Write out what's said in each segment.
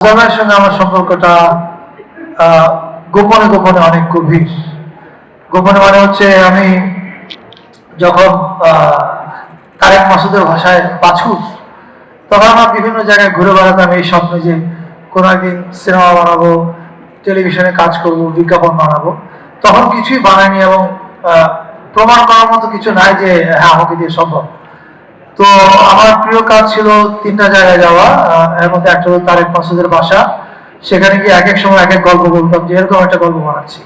আজমের সঙ্গে আমার সম্পর্কটা গোপনে গোপনে অনেক গভীর। গোপনে মানে হচ্ছে আমি যখন তারেক মাসুদের ভাষায় বাছুর, তখন আমার বিভিন্ন জায়গায় ঘুরে বেড়াতাম এই স্বপ্নে যে কোনো একদিন সিনেমা বানাবো, টেলিভিশনে কাজ করব, বিজ্ঞাপন বানাবো। তখন কিছুই বানাইনি এবং প্রমাণ করার মতো কিছু নাই যে হ্যাঁ আমাকে দিয়ে সম্ভব। তো আমার প্রিয় কাজ ছিল তিনটা জায়গায় যাওয়া এর মধ্যে একটা হলো তারেক মাসুদের বাসা। সেখানে গিয়ে এক এক সময় এক এক গল্প বলতাম, যে এরকম একটা গল্প বানাচ্ছি।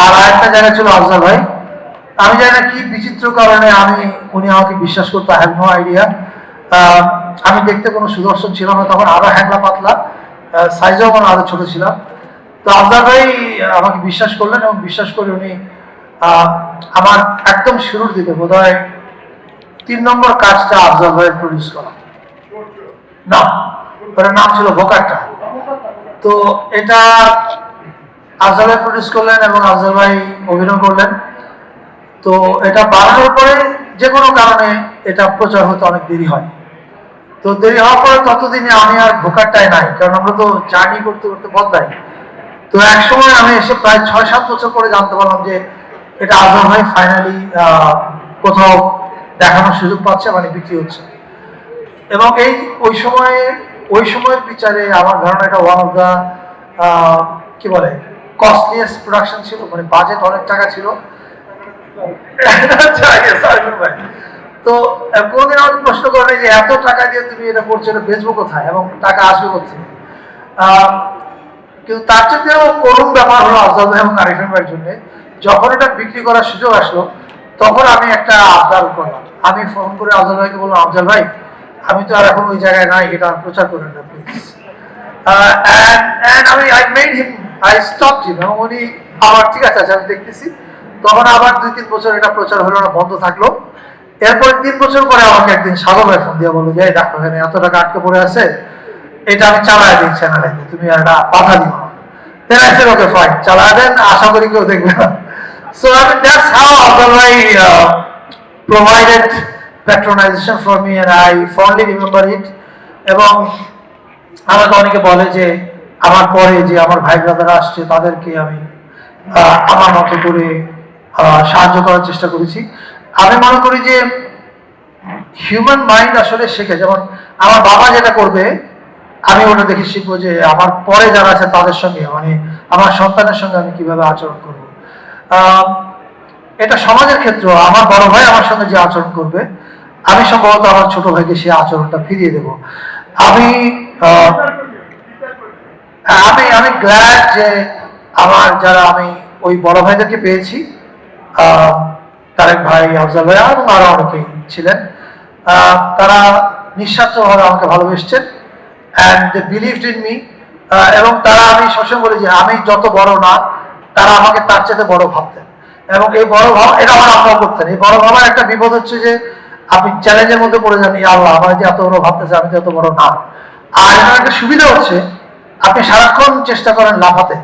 আর আরেকটা জায়গা ছিল আফজাল ভাই। আমি জানি না কি বিচিত্র কারণে আমি, উনি আমাকে বিশ্বাস করতো হ্যাভ নো আইডিয়া আমি দেখতে কোনো সুদর্শন ছিল না, তখন আরও হ্যাংলা পাতলা সাইজেও কোনো আরও ছোট ছিলাম। তো আফজাল ভাই আমাকে বিশ্বাস করলেন এবং বিশ্বাস করে উনি আমার একদম শুরুর দিকে বোধ হয় তিন নম্বর কাজটা আফজাল ভাইয়ের প্রডিউস করা। না, ওটার নাম ছিল ভোকারটা তো এটা আফজাল ভাই প্রডিউস করলেন এবং আফজাল ভাই অভিনয় করলেন। তো এটা বানানোর পরে যে কোনো কারণে এটা প্রচার হতে অনেক দেরি হয়। তো দেরি হওয়ার পরে ততদিনে আমি আর ভোকারটাই নাই, কারণ আমরা তো জার্নি করতে করতে বদলাই তো এক সময় আমি এসে প্রায় ছয় সাত বছর পরে জানতে পারলাম যে এটা আজম ভাই ফাইনালি কোথাও দেখানোর সুযোগ পাচ্ছে মানে বিক্রি হচ্ছে। এবং এই ওই সময়ে ওই সময়ের বিচারে আমার ধারণা এটা ওয়ান অফ দ্য কি বলে কস্টলিয়েস্ট প্রোডাকশন ছিল মানে বাজেট অনেক টাকা ছিল। আচ্ছা, ভাই। তো কোনোদিন আমাকে প্রশ্ন করে যে এত টাকা দিয়ে তুমি এটা করছ এটা বেচবো কোথায় এবং টাকা আসবে কোথায়? কিন্তু তার চেয়েও করুণ ব্যাপার হলো আফজাল এবং আরিফিন ভাইয়ের জন্য যখন এটা বিক্রি করার সুযোগ আসলো তখন আমি একটা আবদার করলাম। আমি ফোন করে আফজাল ভাইকে বললাম আফজাল ভাই আমি তো আর এখন ওই জায়গায় নাই এটা প্রচার করেন না প্লিজ আমি I made him I stop him উনি আবার ঠিক আছে আচ্ছা আমি দেখতেছি। তখন আবার দুই তিন বছর এটা প্রচার হলো না বন্ধ থাকল। তিন বছর পরে আমাকে একদিন সাগর ভাই ফোন দিয়ে যে এত টাকা আটকে পড়ে আছে এটা আমি চালাই দিই চ্যানেলে তুমি এটা বাধা দিও না। Then I said, চালা দেন আশা করি কেউ দেখবে না। I mean, that's how Abdullah uh, provided patronization for me and I fondly remember it. এবং আমাকে অনেকে বলে যে, আমার পরে যে আমার ভাই ব্রাদার আসছে, তাদেরকে আমি আমার মতো করে সাহায্য করার চেষ্টা করেছি। আমি মনে করি যে হিউম্যান মাইন্ড আসলে শেখে। যেমন আমার বাবা যেটা করবে, আমি ওটা দেখে শিখব যে, আমার পরে যারা আছে তাদের সঙ্গে মানে আমার সন্তানের সঙ্গে আমি কীভাবে আচরণ করব। এটা সমাজের ক্ষেত্রে। আমার বড় ভাই আমার সঙ্গে যে আচরণ করবে, আমি সম্ভবত আমার ছোট ভাইকে সেই আচরণটা ফিরিয়ে দেব। আমি আমি আমি গ্ল্যাড যে আমার যারা আমি ওই বড় ভাইদেরকে পেয়েছি তারেক ভাই, আফজাল ভাই এবং আরও অনেকেই ছিলেন তারা নিঃস্বার্থভাবে আমাকে ভালোবেসছেন and they believed in me এবং তারা আমি সবসময় বলি যে আমি যত বড় না, তারা আমাকে তার চেয়ে বড় ভাবতেন। এবং এই বড় ভাব এটা আমার আব্বা করতেন এই বড় ভাবার একটা বিপদ হচ্ছে যে, আপনি চ্যালেঞ্জের মধ্যে পড়ে যান আল্লাহ, আমার যে এত বড় ভাবতেছে, আমি এত বড় না। আর এটার একটা সুবিধা হচ্ছে, আপনি সারাক্ষণ চেষ্টা করেন লাফাতে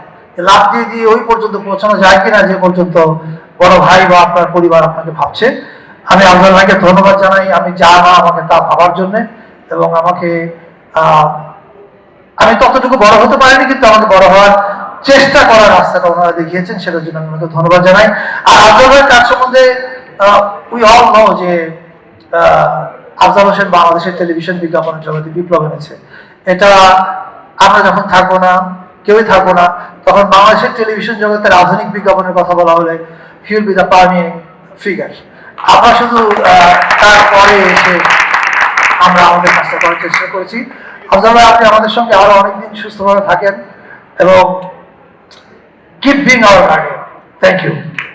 লাফ দিয়ে দিয়ে ওই পর্যন্ত পৌঁছানো যায় কিনা, যে পর্যন্ত বড় ভাই বা আপনার পরিবার আপনাকে ভাবছে। আমি আফজাল ভাইকে ধন্যবাদ জানাই, আমি যা না আমাকে তা ভাবার জন্য, এবং আমাকে আমি ততটুকু বড় হতে পারিনি, কিন্তু আমাকে বড় হওয়ার চেষ্টা করার রাস্তাটা ওনারা দেখিয়েছেন, সেটার জন্য আমি ধন্যবাদ জানাই। আর আফজাল কাজ সম্বন্ধে উই অল নো যে আফজাল হোসেন বাংলাদেশের টেলিভিশন বিজ্ঞাপনের জগতে বিপ্লব এনেছে। এটা আমরা যখন থাকব না, কেউই থাকব না, তখন বাংলাদেশের টেলিভিশন জগতের আধুনিক বিজ্ঞাপনের কথা বলা হলে he'll be the burning figure আমরা শুধু তারপরে এসে আমরা আমাদের কাজটা করার চেষ্টা করেছি। আফজাল ভাই, আপনি আমাদের সঙ্গে আরও অনেকদিন সুস্থভাবে থাকেন এবং keep being our guardian. Thank you.